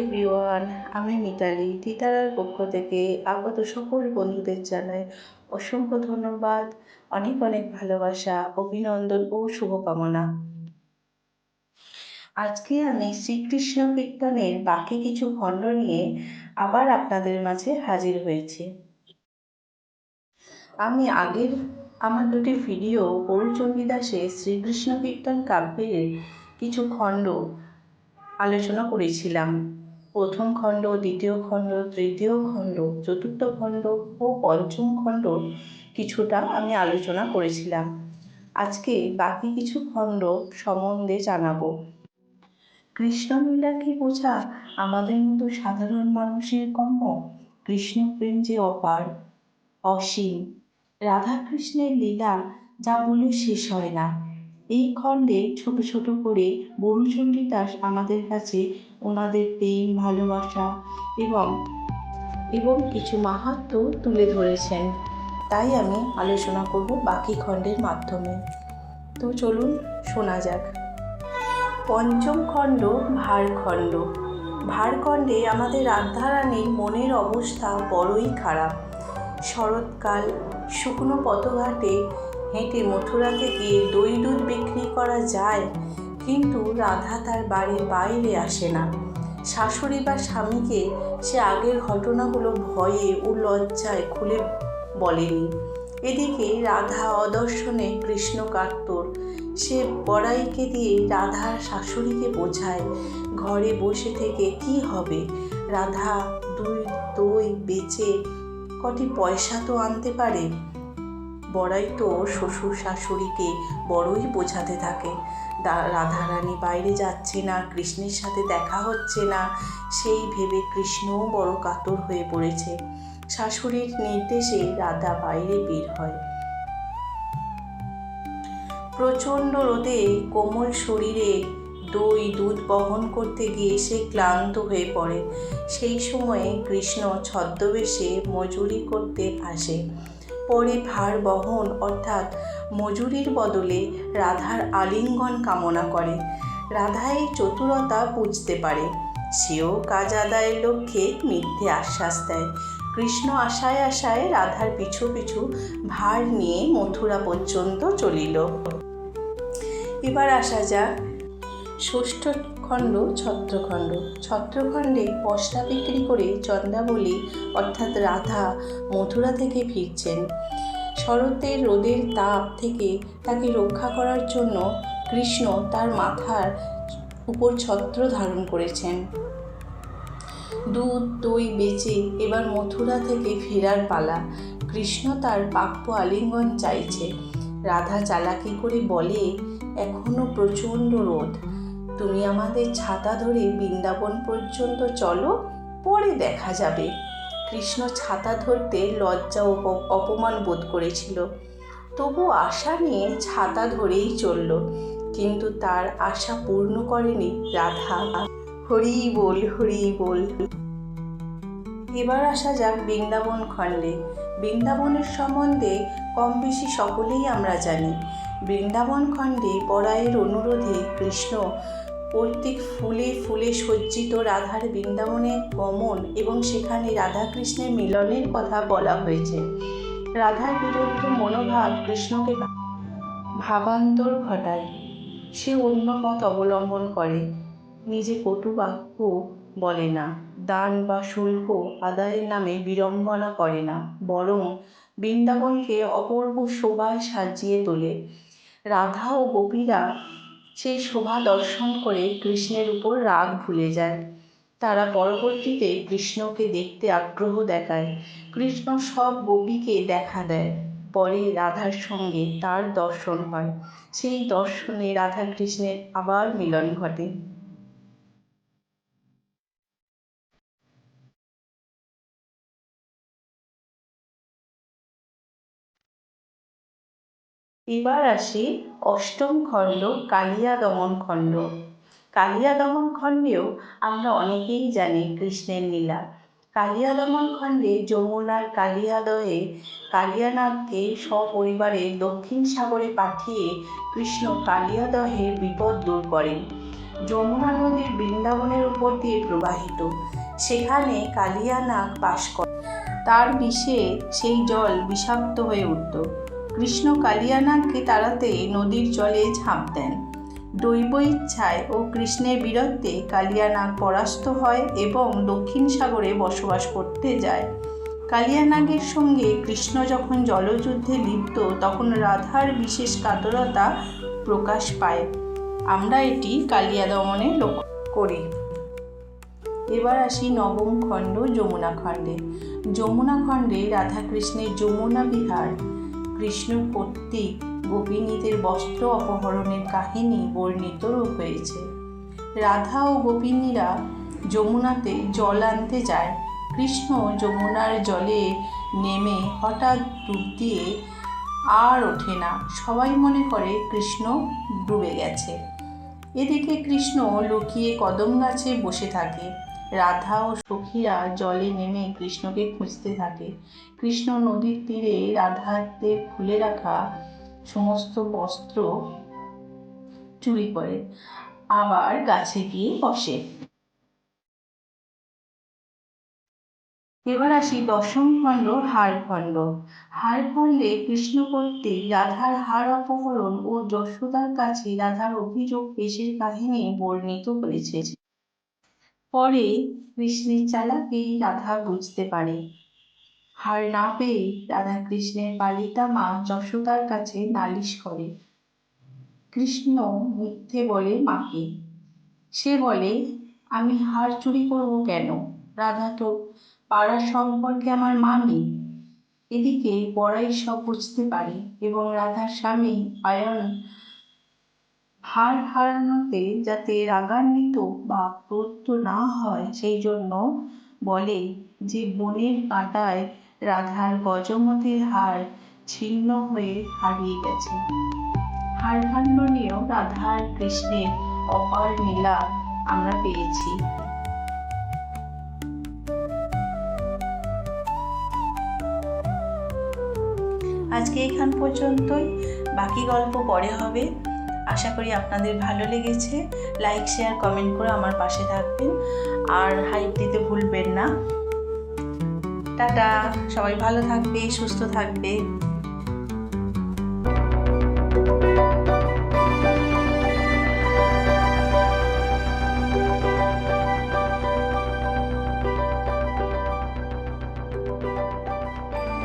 Everyone আমি মিতালি। তিতারার পক্ষ থেকে আগত সকল বন্ধুদের জানাই অসংখ্য ধন্যবাদ, অনেক অনেক ভালোবাসা, অভিনন্দন ও শুভকামনা। আজকে আমি শ্রীকৃষ্ণ কীর্তনের বাকি কিছু খণ্ড নিয়ে আবার আপনাদের মাঝে হাজির হয়েছি। আমি আগের আমার দুটি ভিডিও গৌরচণ্ডী দাসের শ্রীকৃষ্ণ কীর্তন কাব্যের কিছু খণ্ড আলোচনা করেছিলাম। প্রথম খণ্ড, দ্বিতীয় খণ্ড, তৃতীয় খণ্ড, চতুর্থ খণ্ড ও পঞ্চম খণ্ড কিছুটা আমি আলোচনা করেছিলাম। আজকে বাকি কিছু খণ্ড সম্বন্ধে জানাব। কৃষ্ণলীলা কি বোঝা আমাদের মতো সাধারণ মানুষের কর্ম? কৃষ্ণপ্রেম যে অপার, অসীম। রাধাকৃষ্ণের লীলা যা বলে শেষ হয় না। এই খণ্ডে ছোট ছোট করে বরুচণ্ডী দাস আমাদের কাছে ওনাদের প্রেম, ভালোবাসা এবং এবং কিছু মাহাত্ম তুলে ধরেছেন। তাই আমি আলোচনা করব বাকি খণ্ডের মাধ্যমে। তো চলুন শোনা যাক। পঞ্চম খণ্ড ভারখণ্ড ভারখণ্ডে আমাদের রাধারানীর মনের অবস্থা বড়ই খারাপ। শরৎকাল, শুকনো পথঘাটে হেঁটে মথুরা থেকে দই দুধ বিক্রি করা যায়, কিন্তু রাধা তার বাড়ির বাইরে আসে না। শাশুড়ি বা স্বামীকে সে আগের ঘটনাগুলো ভয়ে ও লজ্জায় খুলে বলেনি। এদিকে রাধা অদর্শনে কৃষ্ণ কাত্তর সে বড়াইকে দিয়ে রাধার শাশুড়িকে বোঝায়, ঘরে বসে থেকে কি হবে? রাধা দুই দই বেচে কটি পয়সা তো আনতে পারে। বড়াই তো শ্বশুর শাশুড়িকে বড়ই বোঝাতে থাকে। রাধারানী বাইরে যাচ্ছে না, কৃষ্ণের সাথে দেখা হচ্ছে না, সেই ভেবে কৃষ্ণও বড় কাতর হয়ে পড়েছে। শাশুড়ির নির্দেশে রাধা বাইরে বের হয়। প্রচণ্ড রোদে কোমল শরীরে দই দুধ বহন করতে গিয়ে সে ক্লান্ত হয়ে পড়ে। সেই সময়ে কৃষ্ণ ছদ্মবেশে মজুরি করতে আসে। পরে ভার বহন অর্থাৎ মজুরির বদলে রাধার আলিঙ্গন কামনা করে। রাধা এই চতুরতা বুঝতে পারে। সেও কাজ আদায়ের লক্ষ্যে মিথ্যে আশ্বাস দেয়। কৃষ্ণ আশায় আশায় রাধার পিছু পিছু ভার নিয়ে মথুরা পর্যন্ত চলিল। এবার আসা যাক ষষ্ঠ খণ্ড, ছত্রখণ্ড। ছত্রখণ্ডে পশরা বিক্রি করে চন্দ্রাবলী অর্থাৎ রাধা মথুরা থেকে ফিরছেন। শরতের রোদের তাপ থেকে তাকে রক্ষা করার জন্য কৃষ্ণ তার মাথার উপর ছত্র ধারণ করেছেন। দুধ, দই বেচে এবার মথুরা থেকে ফেরার পালা। কৃষ্ণ তার প্রাপ্য আলিঙ্গন চাইছে। রাধা চালাকি করে বলে, এখনও প্রচণ্ড রোদ। তুমি আমাদের ছাতা ধরে বৃন্দাবন পর্যন্ত চলো, পরে দেখা যাবে। কৃষ্ণ ছাতা ধরতে লজ্জা অপমান বোধ করেছিল। তবু আশা নিয়ে ছাতা ধরেই চলল, কিন্তু তার আশা পূর্ণ করেনি রাধা। হরি বল হরি বল। এবার আসা যাক বৃন্দাবন খণ্ডে। বৃন্দাবনের সম্বন্ধে কম বেশি সকলেই আমরা জানি। বৃন্দাবন খণ্ডে পরায়ের অনুরোধে কৃষ্ণ কর্তৃক ফুলে ফুলে সজ্জিত রাধার বৃন্দাবনে গমন এবং সেখানে রাধাকৃষ্ণের মিলনের কথা বলা হয়েছে। রাধার বিরুদ্ধ মনোভাব কৃষ্ণকে ভাবান্তর ঘটায়। সে অন্য পথ অবলম্বন করে। নিজে কটু বাক্য বলে না, দান বা শুল্ক আদায়ের নামে বিড়ম্বনা করে না, বরং বৃন্দাবনকে অপূর্ব শোভায় সাজিয়ে তোলে। রাধা ও গোপীরা সেই শোভা দর্শন করে কৃষ্ণের উপর রাগ ভুলে যায়। তারা পরবর্তীতে কৃষ্ণকে দেখতে আগ্রহ দেখায়। কৃষ্ণ সব গোপীকে দেখা দেয়। পরে রাধার সঙ্গে তার দর্শন হয়। সেই দর্শনে রাধা কৃষ্ণের আবার মিলন ঘটে। এবার আসি অষ্টম খণ্ড কালিয়া দমন খণ্ড। কালিয়া দমন খণ্ডেও আমরা অনেকেই জানি কৃষ্ণের লীলা। কালিয়া দমন খণ্ডে যমুনার কালিয়াদয়ে কালিয়ানাথকে সপরিবারে দক্ষিণ সাগরে পাঠিয়ে কৃষ্ণ কালিয়াদহের বিপদ দূর করেন। যমুনা নদীর বৃন্দাবনের উপর দিয়ে প্রবাহিত। সেখানে কালিয়া নাগ বাস করে। তার বিষে সেই জল বিষাক্ত হয়ে উঠত। কৃষ্ণ কালিয়ানাগকে তাড়াতে নদীর জলে ঝাঁপ দেন। দৈব ইচ্ছায় ও কৃষ্ণের বীরত্বে কালিয়ানাগ পরাস্ত হয় এবং দক্ষিণ সাগরে বসবাস করতে যায়। কালিয়ানাগের সঙ্গে কৃষ্ণ যখন জলযুদ্ধে লিপ্ত, তখন রাধার বিশেষ কাতরতা প্রকাশ পায়। আমরা এটি কালিয়া দমনে লক্ষ্য করি। এবার আসি নবম খণ্ড যমুনা খণ্ডে। যমুনা খণ্ডে রাধাকৃষ্ণের যমুনা বিহার। কৃষ্ণ কর্তৃক গোপিনীদের বস্ত্র অপহরণের কাহিনী বর্ণিত হয়েছে। রাধা ও গোপিনীরা যমুনাতে জল আনতে যায়। কৃষ্ণ যমুনার জলে নেমে হঠাৎ ডুব দিয়ে আর ওঠে না। সবাই মনে করে কৃষ্ণ ডুবে গেছে। এদিকে কৃষ্ণ লুকিয়ে কদম গাছে বসে থাকে। রাধা ও সখীরা জলে নেমে কৃষ্ণকে খুঁজতে থাকে। কৃষ্ণ নদীর তীরে রাধাদের খুলে রাখা সমস্ত বস্ত্র চুরি করে, আবার গাছে গিয়ে বসে। এবার আসি দশম খণ্ড হার খণ্ড হার খণ্ডে কৃষ্ণ কর্তৃক রাধার হার অপহরণ ও যশোদার কাছে রাধার অভিযোগ পেশের কাহিনী বর্ণিত হয়েছে। পরে কৃষ্ণের চালাকি রাধা বুঝতে পারে। হার না পেয়ে রাধা কৃষ্ণের পালিতা মা যশোদার কাছে নালিশ করে। কৃষ্ণ মিথ্যে বলে মাকে। সে বলে, আমি হার চুরি করব কেন? রাধা তো পাড়ার সম্পর্কে আমার মামি। এদিকে বড়াই সব বুঝতে পারে এবং রাধার স্বামী আয়ন হার হারানোতে যাতে রাগান্বিত বা ক্রুদ্ধ না হয়, সেই জন্য বলে যে বনের কাঁটায় রাধার গজমতির হার ছিন্ন হয়ে হারিয়ে গেছে। হারকাণ্ড নিয়েও রাধার কৃষ্ণের অপার লীলা আমরা পেয়েছি। আজকে এখান পর্যন্তই। বাকি গল্প পরে হবে। আশা করি আপনাদের ভালো লেগেছে। লাইক শেয়ার কমেন্ট করে আমার পাশে থাকবেন। আর হাইপ দিতে ভুলবেন না। টাটা! সবাই ভালো থাকবে, সুস্থ থাকবে।